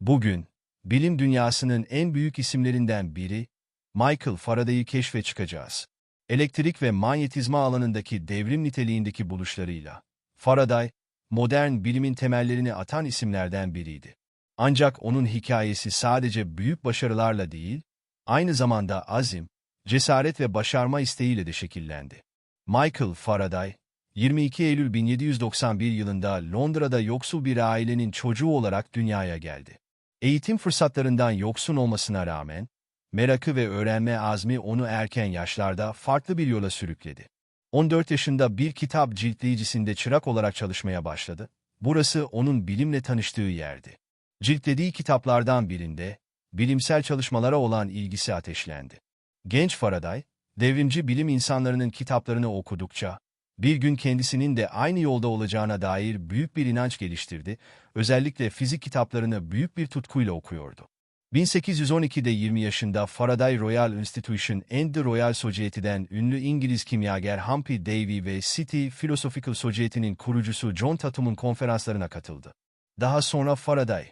Bugün, bilim dünyasının en büyük isimlerinden biri, Michael Faraday'ı keşfe çıkacağız. Elektrik ve manyetizma alanındaki devrim niteliğindeki buluşlarıyla, Faraday, modern bilimin temellerini atan isimlerden biriydi. Ancak onun hikayesi sadece büyük başarılarla değil, aynı zamanda azim, cesaret ve başarma isteğiyle de şekillendi. Michael Faraday, 22 Eylül 1791 yılında Londra'da yoksul bir ailenin çocuğu olarak dünyaya geldi. Eğitim fırsatlarından yoksun olmasına rağmen, merakı ve öğrenme azmi onu erken yaşlarda farklı bir yola sürükledi. 14 yaşında bir kitap ciltleyicisinde çırak olarak çalışmaya başladı. Burası onun bilimle tanıştığı yerdi. Ciltlediği kitaplardan birinde, bilimsel çalışmalara olan ilgisi ateşlendi. Genç Faraday, devrimci bilim insanlarının kitaplarını okudukça, bir gün kendisinin de aynı yolda olacağına dair büyük bir inanç geliştirdi, özellikle fizik kitaplarını büyük bir tutkuyla okuyordu. 1812'de 20 yaşında Faraday Royal Institution and the Royal Society'den ünlü İngiliz kimyager Humphrey Davy ve City Philosophical Society'nin kurucusu John Tatum'un konferanslarına katıldı. Daha sonra Faraday,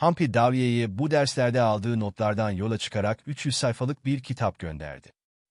Humphrey Davy'ye bu derslerde aldığı notlardan yola çıkarak 300 sayfalık bir kitap gönderdi.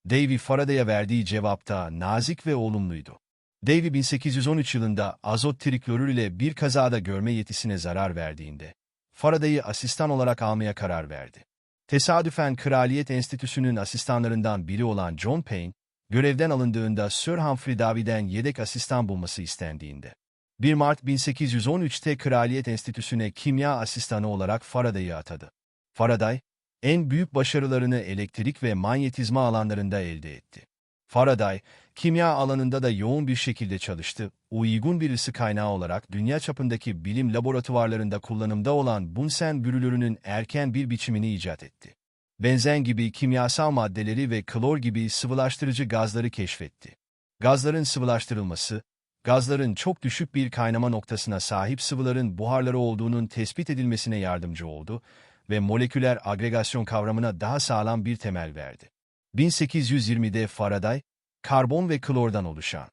Davy Faraday'a verdiği cevapta nazik ve olumluydu. Davy 1813 yılında azot triklorür ile bir kazada görme yetisine zarar verdiğinde, Faraday'ı asistan olarak almaya karar verdi. Tesadüfen Kraliyet Enstitüsü'nün asistanlarından biri olan John Payne, görevden alındığında Sir Humphrey Davy'den yedek asistan bulması istendiğinde. 1 Mart 1813'te Kraliyet Enstitüsü'ne kimya asistanı olarak Faraday'ı atadı. Faraday, en büyük başarılarını elektrik ve manyetizma alanlarında elde etti. Faraday, kimya alanında da yoğun bir şekilde çalıştı, uygun bir ısı kaynağı olarak dünya çapındaki bilim laboratuvarlarında kullanımda olan Bunsen brülörünün erken bir biçimini icat etti. Benzen gibi kimyasal maddeleri ve klor gibi sıvılaştırıcı gazları keşfetti. Gazların sıvılaştırılması, gazların çok düşük bir kaynama noktasına sahip sıvıların buharları olduğunun tespit edilmesine yardımcı oldu ve moleküler agregasyon kavramına daha sağlam bir temel verdi. 1820'de Faraday, karbon ve klordan oluşan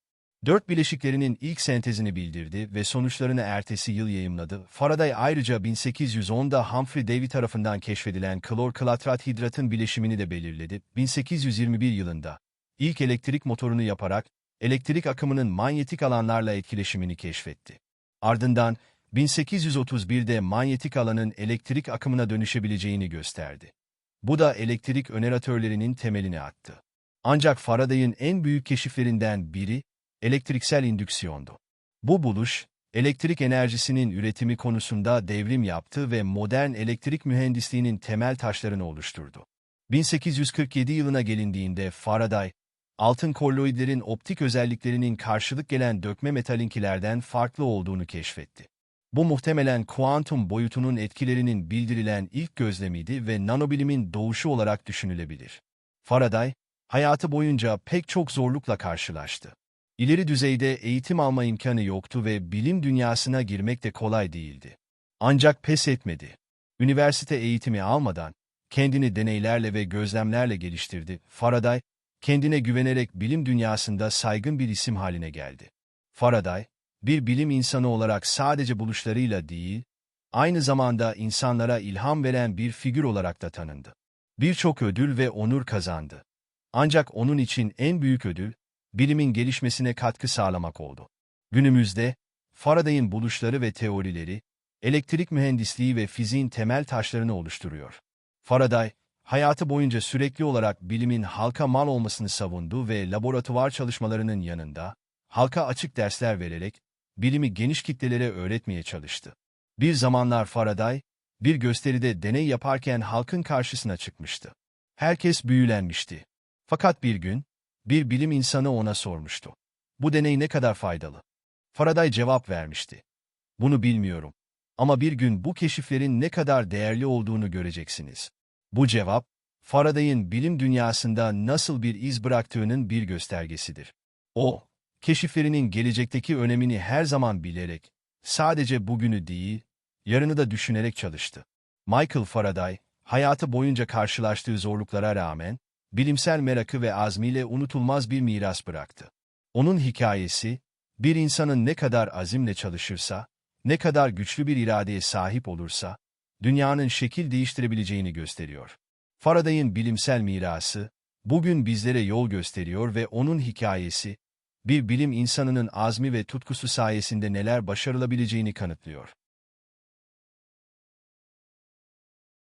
dört bileşiklerinin ilk sentezini bildirdi ve sonuçlarını ertesi yıl yayımladı. Faraday ayrıca 1810'da Humphrey Davy tarafından keşfedilen klor klatrat hidratın bileşimini de belirledi. 1821 yılında ilk elektrik motorunu yaparak elektrik akımının manyetik alanlarla etkileşimini keşfetti. Ardından 1831'de manyetik alanın elektrik akımına dönüşebileceğini gösterdi. Bu da elektrik öneratörlerinin temelini attı. Ancak Faraday'ın en büyük keşiflerinden biri, elektriksel indüksiyondu. Bu buluş, elektrik enerjisinin üretimi konusunda devrim yaptı ve modern elektrik mühendisliğinin temel taşlarını oluşturdu. 1847 yılına gelindiğinde Faraday, altın kolloidlerin optik özelliklerinin karşılık gelen dökme metalinkilerden farklı olduğunu keşfetti. Bu muhtemelen kuantum boyutunun etkilerinin bildirilen ilk gözlemiydi ve nanobilimin doğuşu olarak düşünülebilir. Faraday, hayatı boyunca pek çok zorlukla karşılaştı. İleri düzeyde eğitim alma imkanı yoktu ve bilim dünyasına girmek de kolay değildi. Ancak pes etmedi. Üniversite eğitimi almadan, kendini deneylerle ve gözlemlerle geliştirdi. Faraday, kendine güvenerek bilim dünyasında saygın bir isim haline geldi. Faraday, bir bilim insanı olarak sadece buluşlarıyla değil, aynı zamanda insanlara ilham veren bir figür olarak da tanındı. Birçok ödül ve onur kazandı. Ancak onun için en büyük ödül, bilimin gelişmesine katkı sağlamak oldu. Günümüzde, Faraday'ın buluşları ve teorileri, elektrik mühendisliği ve fiziğin temel taşlarını oluşturuyor. Faraday, hayatı boyunca sürekli olarak bilimin halka mal olmasını savundu ve laboratuvar çalışmalarının yanında, halka açık dersler vererek, bilimi geniş kitlelere öğretmeye çalıştı. Bir zamanlar Faraday, bir gösteride deney yaparken halkın karşısına çıkmıştı. Herkes büyülenmişti. Fakat bir gün, bir bilim insanı ona sormuştu. Bu deney ne kadar faydalı? Faraday cevap vermişti. Bunu bilmiyorum. Ama bir gün bu keşiflerin ne kadar değerli olduğunu göreceksiniz. Bu cevap, Faraday'ın bilim dünyasında nasıl bir iz bıraktığının bir göstergesidir. O, keşiflerinin gelecekteki önemini her zaman bilerek, sadece bugünü değil, yarını da düşünerek çalıştı. Michael Faraday, hayatı boyunca karşılaştığı zorluklara rağmen, bilimsel merakı ve azmiyle unutulmaz bir miras bıraktı. Onun hikayesi, bir insanın ne kadar azimle çalışırsa, ne kadar güçlü bir iradeye sahip olursa, dünyanın şekil değiştirebileceğini gösteriyor. Faraday'ın bilimsel mirası, bugün bizlere yol gösteriyor ve onun hikayesi, bir bilim insanının azmi ve tutkusu sayesinde neler başarılabileceğini kanıtlıyor.